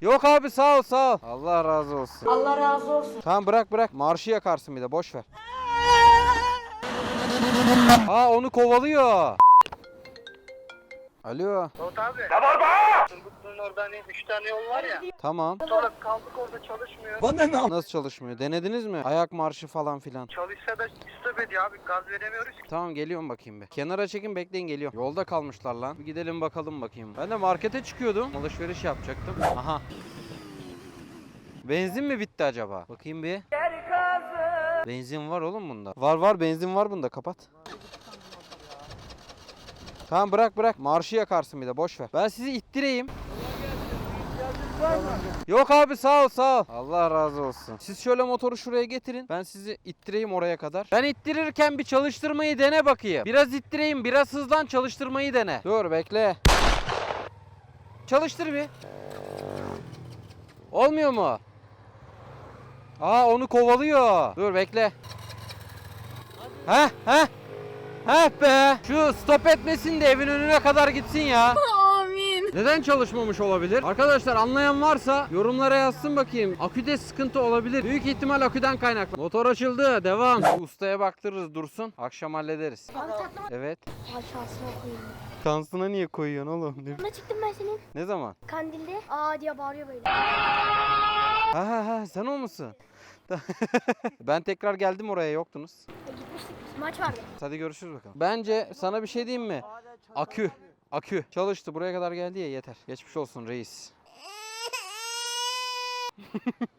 Yok abi sağ ol sağ ol. Allah razı olsun. Allah razı olsun. Tamam bırak bırak. Marşı yakarsın bir de boş ver. Aa onu kovalıyor. Alo. Davut abi. Turgutlu'nun orada hani 3 tane yol var ya. Tamam. Sonra kaldık orada çalışmıyor. Nasıl çalışmıyor? Denediniz mi? Ayak marşı falan filan. Çalışsa da stop ediyor abi. Gaz veremiyoruz ki. Tamam geliyorum bakayım bir. Kenara çekin bekleyin geliyorum. Yolda kalmışlar lan. Bir gidelim bakalım bakayım. Ben de markete çıkıyordum. Alışveriş yapacaktım. Aha. Benzin mi bitti acaba? Bakayım bir. Benzin var oğlum bunda. Var var benzin var bunda kapat. Tamam bırak bırak. Marşı yakarsın bir de boş ver. Ben sizi ittireyim. Yok abi sağ ol sağ ol. Allah razı olsun. Siz şöyle motoru şuraya getirin. Ben sizi ittireyim oraya kadar. Ben ittirirken bir çalıştırmayı dene bakayım. Biraz ittireyim biraz hızlan çalıştırmayı dene. Dur bekle. Çalıştır bir. Olmuyor mu? Aa onu kovalıyor. Dur bekle. Heh heh. Heh be. Şu stop etmesin de evin önüne kadar gitsin ya. Neden çalışmamış olabilir? Arkadaşlar anlayan varsa yorumlara yazsın bakayım. Aküde sıkıntı olabilir. Büyük ihtimal aküden kaynaklı. Motor açıldı. Devam. Ustaya baktırırız dursun. Akşam hallederiz. Abi tatlı mı? Evet. Aşağısına koyayım. Şansına niye koyuyorsun oğlum? Ne- Ne çıktım ben senin? Ne zaman? Kandilde aa diye bağırıyor böyle. Ha ha ha sen o musun? ben tekrar geldim oraya yoktunuz. E, Gitmiştik maç vardı. Hadi görüşürüz bakalım. Bence sana bir şey diyeyim mi? Akü. Akü. Çalıştı. Buraya kadar geldi ya yeter. Geçmiş olsun reis.